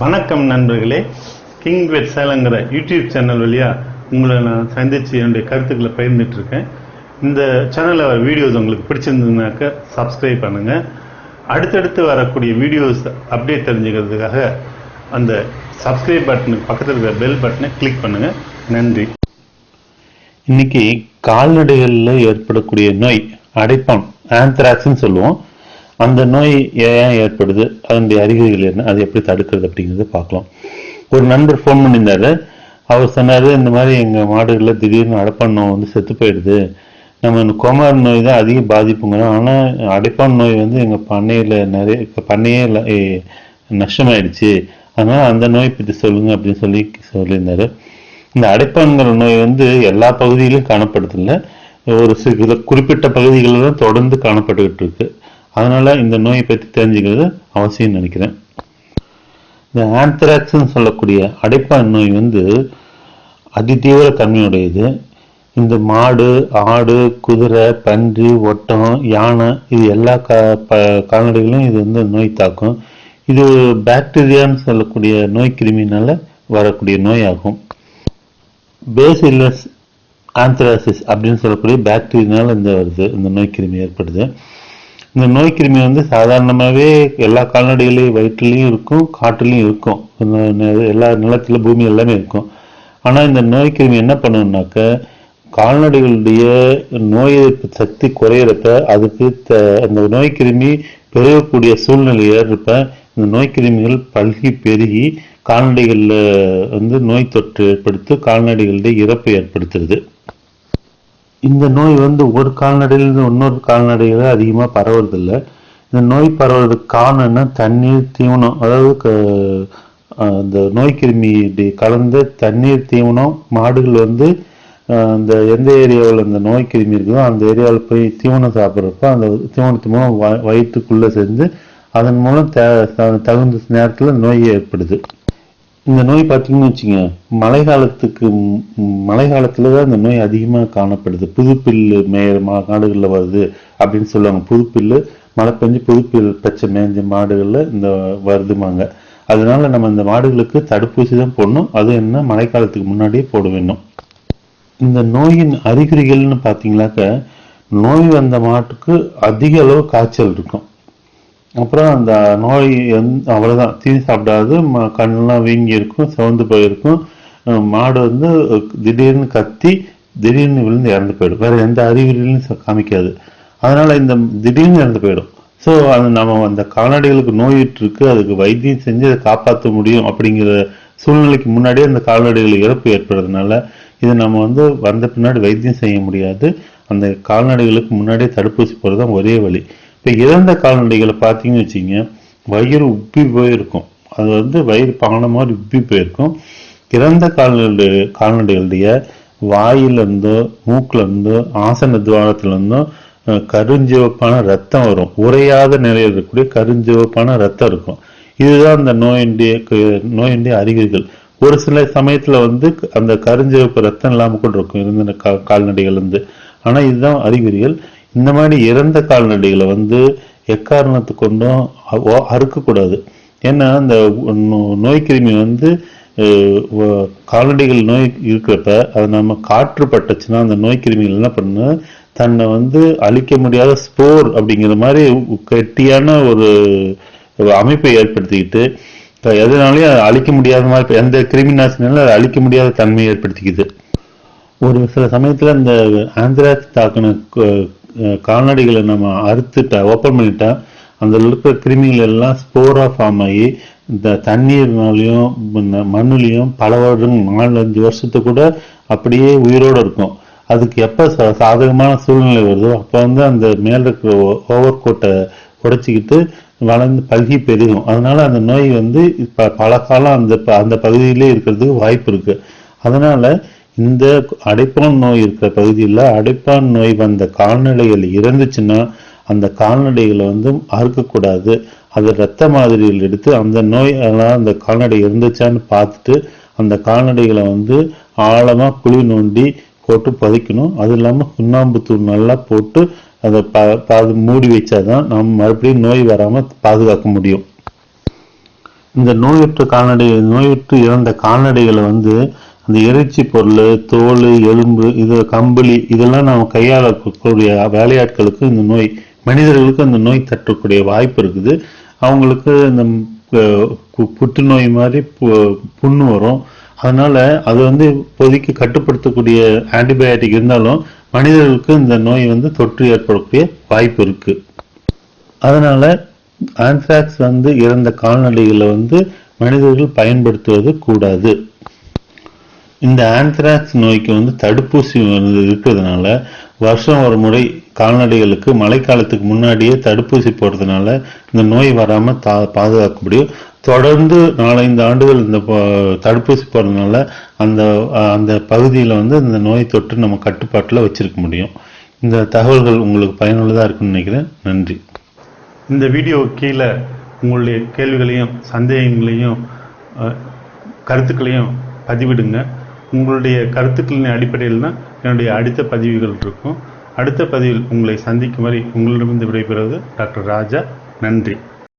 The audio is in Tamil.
வணக்கம் நண்பர்களே. கிங் வெட் சேலங்கிற யூடியூப் சேனல் வழியா உங்களை நான் சந்திச்சு என்னுடைய கருத்துக்களை பகிர்ந்துட்டு இருக்கேன் இந்த சேனலில் வீடியோஸ் உங்களுக்கு பிடிச்சிருந்ததுனாக்க சப்ஸ்கிரைப் பண்ணுங்க. அடுத்தடுத்து வரக்கூடிய வீடியோஸ் அப்டேட் தெரிஞ்சுக்கிறதுக்காக அந்த சப்ஸ்கிரைப் பட்டனுக்கு பக்கத்தில் இருக்கிற பெல் பட்டனை கிளிக் பண்ணுங்க. நன்றி. இன்னைக்கு கால்நடைகளில் ஏற்படக்கூடிய நோய் அடைப்பான் ஆந்த்ராக்ஸ்ன்னு சொல்லுவோம். அந்த நோய் ஏன் ஏற்படுது? அதனுடைய அறிகுறிகள் என்ன? அதை எப்படி தடுக்கிறது அப்படிங்கிறத பார்க்கலாம். ஒரு நண்பர் ஃபோன் பண்ணியிருந்தாரு. அவர் சொன்னார் இந்த மாதிரி எங்கள் மாடுகளில் திடீர்னு அடைப்பான் நோய் வந்து செத்து போயிடுது. நம்ம இந்த கோமார் நோய் தான் அதிக பாதிப்புங்கிறோம் ஆனால் அடைப்பான் நோய் வந்து எங்கள் பண்ணையில நிறைய இப்போ பண்ணையே நஷ்டமாயிடுச்சு. அதனால் அந்த நோய் பற்றி சொல்லுங்க அப்படின்னு சொல்லி சொல்லியிருந்தாரு. இந்த அடைப்பான்கிற நோய் வந்து எல்லா பகுதியிலும் காணப்படுதில்லை. ஒரு சில குறிப்பிட்ட பகுதிகளில் தான் தொடர்ந்து காணப்பட்டுக்கிட்டு இருக்குது அதனால் இந்த நோயை பற்றி தெரிஞ்சுக்கிறது அவசியம் நினைக்கிறேன். இந்த ஆந்த்ராக்ஸ்ன்னு சொல்லக்கூடிய அடைப்பான் நோய் வந்து அதிதீவிர தன்மையுடையது. இந்த மாடு ஆடு குதிரை பன்றி ஒட்டம் யானை இது எல்லா கா ப கால்நடைகளையும் இது வந்து நோய் தாக்கும். இது பாக்டீரியான்னு சொல்லக்கூடிய நோய் கிருமினால வரக்கூடிய நோயாகும். பேசிலஸ் ஆந்த்ராசிஸ் அப்படின்னு சொல்லக்கூடிய பாக்டீரியானால இந்த வருது இந்த நோய் கிருமி ஏற்படுது. இந்த நோய் கிருமி வந்து சாதாரணமாகவே எல்லா கால்நடைகளையும் வயிற்றுலையும் இருக்கும் காட்டுலையும் இருக்கும். எல்லா நிலத்தில் பூமி எல்லாமே இருக்கும். ஆனால் இந்த நோய் கிருமி என்ன பண்ணுனாக்க கால்நடைகளுடைய நோய் எதிர்ப்பு சக்தி குறையிறப்ப அதுக்கு த- அந்த நோய் கிருமி பெருகக்கூடிய சூழ்நிலை ஏற்ப இந்த நோய் கிருமிகள் பல்கி பெருகி கால்நடைகளில் வந்து நோய் தொற்று ஏற்படுத்தி கால்நடைகளுடைய இறப்பை ஏற்படுத்துறது. இந்த நோய் வந்து ஒரு கால்நடையிலிருந்து இன்னொரு கால்நடைகளை அதிகமாக பரவுறதில்ல. இந்த நோய் பரவுறதுக்கு காரணம்னா தண்ணீர் தீவனம். அதாவது க- இந்த நோய் கிருமி இப்படி கலந்த தண்ணீர் தீவனம் மாடுகள் வந்து அந்த எந்த ஏரியாவில் அந்த நோய் கிருமி இருக்குதோ அந்த ஏரியாவில் போய் தீவனம் சாப்பிட்றப்ப அந்த தீவனத்து மூலம் வ- வயிற்றுக்குள்ளே சேர்ந்து அதன் மூலம் த- தகுந்த நேரத்தில் நோய் ஏற்படுது. இந்த நோய் பார்த்தீங்கன்னு வச்சுங்க மழை காலத்துக்கு மழை காலத்தில் தான் இந்த நோய் அதிகமாக காணப்படுது. புதுப்பில்லு மேய காடுகளில் வருது அப்படின்னு சொல்லுவாங்க. புதுப்பில்லு மழை பெஞ்சு புதுப்பில் பச்சை மேய்ஞ்ச மாடுகளில் இந்த வருதுமாங்க அதனால நம்ம இந்த மாடுகளுக்கு தடுப்பூசி தான் போடணும். அது என்ன மழை காலத்துக்கு முன்னாடியே போட வேணும். இந்த நோயின் அறிகுறிகள்னு பார்த்தீங்களாக்க நோய் வந்த மாட்டுக்கு அதிக அளவு காய்ச்சல் இருக்கும். அப்புறம் அந்த நோய் வந்து அவ்வளவுதான். தீனி சாப்பிடாது ம- கண்ணெலாம் வீங்கி இருக்கும் சிவந்து போயிருக்கும். மாடு வந்து திடீர்னு கத்தி திடீர்னு விழுந்து இறந்து போயிடும். வேறு எந்த அறிகுறிகளையும் காமிக்காது. அதனால் இந்த திடீர்னு இறந்து போயிடும். ஸோ அது நம்ம அந்த கால்நடைகளுக்கு நோயிட்டு அதுக்கு வைத்தியம் செஞ்சு அதை காப்பாற்ற முடியும் அப்படிங்கிற சூழ்நிலைக்கு முன்னாடியே அந்த கால்நடைகள் இறப்பு ஏற்படுறதுனால இதை நம்ம வந்து வந்த பின்னாடி வைத்தியம் செய்ய முடியாது. அந்த கால்நடைகளுக்கு முன்னாடியே தடுப்பூசி போடுறது தான் ஒரே வழி. இப்போ இறந்த கால்நடைகளை பார்த்தீங்கன்னு வச்சுங்க வயிறு உப்பி போயிருக்கும். அது வந்து வயிறு பானை மாதிரி உப்பி போயிருக்கும். இறந்த கால்நடை கால்நடைகளுடைய வாயிலிருந்தோ மூக்குலேருந்தோ ஆசன துவாரத்துலேருந்தோ கருஞ்சிவப்பான ரத்தம் வரும். உரையாத நிலையில் இருக்கக்கூடிய கருஞ்சிவப்பான ரத்தம் இருக்கும். இதுதான் அந்த நோயினுடைய கு- நோயினுடைய அறிகுறிகள். ஒரு சில சமயத்தில் வந்து அந்த கருஞ்சிவப்பு ரத்தம் இல்லாமல் கூட இருக்கும் இருந்த கா- கால்நடைகள் வந்து ஆனால் இதுதான் அறிகுறிகள். இந்த மாதிரி இறந்த கால்நடைகளை வந்து எக்காரணத்து கொண்டும் அறுக்கக்கூடாது. ஏன்னா அந்த நோ- நோய் கிருமி வந்து கால்நடைகள் நோய் இருக்கிறப்ப அது நம்ம காற்று பட்டுச்சுன்னா அந்த நோய் கிருமிகள் என்ன பண்ணு தன்னை வந்து அழிக்க முடியாத ஸ்போர் அப்படிங்கிற மாதிரி கெட்டியான ஒரு அமைப்பை ஏற்படுத்திக்கிட்டு எதனாலையும் அதை அழிக்க முடியாத மாதிரி எந்த கிருமி நாசினாலும் அதை அழிக்க முடியாத தன்மையை ஏற்படுத்திக்குது. ஒரு சில சமயத்தில் இந்த ஆந்திராக்ஸ் தாக்கின கால்நடைகளை நம்ம அறுத்துட்டா ஓப்பன் பண்ணிட்டா அந்த இருக்கிற கிருமிகள் எல்லாம் ஸ்போரா ஃபார்ம் ஆகி இந்த தண்ணீர்னாலையும் மண்ண- பல வருடம் நாலு அஞ்சு வருஷத்துக்கு கூட அப்படியே உயிரோட இருக்கும். அதுக்கு எப்போ சா- சாதகமான சூழ்நிலை வருதோ அப்போ வந்து அந்த மேல இருக்கிற ஓவர் கோட்டை உடைச்சிக்கிட்டு வளர்ந்து பல்கி பெருகும். அதனால அந்த நோய் வந்து இப்போ பல காலம் அந்த ப- அந்த பகுதியிலே இருக்கிறதுக்கு வாய்ப்பு இருக்குது அதனால இந்த அடைப்பான் நோய் இருக்கிற பகுதியில் அடைப்பான் நோய் வந்த கால்நடைகள் இறந்துச்சுன்னா அந்த கால்நடைகளை வந்து அறுக்கக்கூடாது. அது ரத்த மாதிரியில் எடுத்து அந்த நோய் எல்லாம் அந்த கால்நடை இருந்துச்சான்னு பார்த்துட்டு அந்த கால்நடைகளை வந்து ஆழமாக குழி நோண்டி போட்டு புதைக்கணும். அது இல்லாம சுண்ணாம்புத்தூள் நல்லா போட்டு அதை பா பாது மூடி வச்சாதான் நம்ம மறுபடியும் நோய் வராமல் பாதுகாக்க முடியும். இந்த நோயுற்ற கால்நடை நோயுற்று இறந்த கால்நடைகளை வந்து அந்த இறைச்சி பொருள் தோல் எலும்பு இது கம்பளி இதெல்லாம் நம்ம கையாளக்கூடிய வேலையாட்களுக்கு இந்த நோய் மனிதர்களுக்கு அந்த நோய் தட்டக்கூடிய வாய்ப்பு இருக்குது. அவங்களுக்கு இந்த பு- புற்றுநோய் மாதிரி பு- புண்ணு வரும். அதனால அது வந்து இப்போதைக்கு கட்டுப்படுத்தக்கூடிய ஆன்டிபயோட்டிக் இருந்தாலும் மனிதர்களுக்கு இந்த நோய் வந்து தொற்று ஏற்படக்கூடிய வாய்ப்பு இருக்கு. அதனால ஆன்த்ராக்ஸ் வந்து இறந்த கால்நடைகளை வந்து மனிதர்கள் பயன்படுத்துவது கூடாது. இந்த ஆந்த்ராக்ஸ் நோய்க்கு வந்து தடுப்பூசி வந்து இருக்கிறதுனால வருஷம் ஒரு முறை கால்நடைகளுக்கு மழைக்காலத்துக்கு முன்னாடியே தடுப்பூசி போடுறதுனால இந்த நோய் வராமல் தா பாதுகாக்க முடியும் தொடர்ந்து நாலஞ்சு ஆண்டுகள் இந்த தடுப்பூசி போடுறதுனால அந்த அந்த பகுதியில் வந்து இந்த நோய் தொற்று நம்ம கட்டுப்பாட்டில் வச்சுருக்க முடியும். இந்த தகவல்கள் உங்களுக்கு பயனுள்ளதாக இருக்குன்னு நினைக்கிறேன். நன்றி. இந்த வீடியோ கீழே உங்களுடைய கேள்விகளையும் சந்தேகங்களையும் கருத்துக்களையும் பதிவிடுங்க. உங்களுடைய கருத்துக்களின் அடிப்படையில் தான் என்னுடைய அடுத்த பதிவுகள் இருக்கும். அடுத்த பதிவில் உங்களை சந்திக்கும் வரை உங்களிடமிருந்து விடைபெறுவது டாக்டர் ராஜா. நன்றி.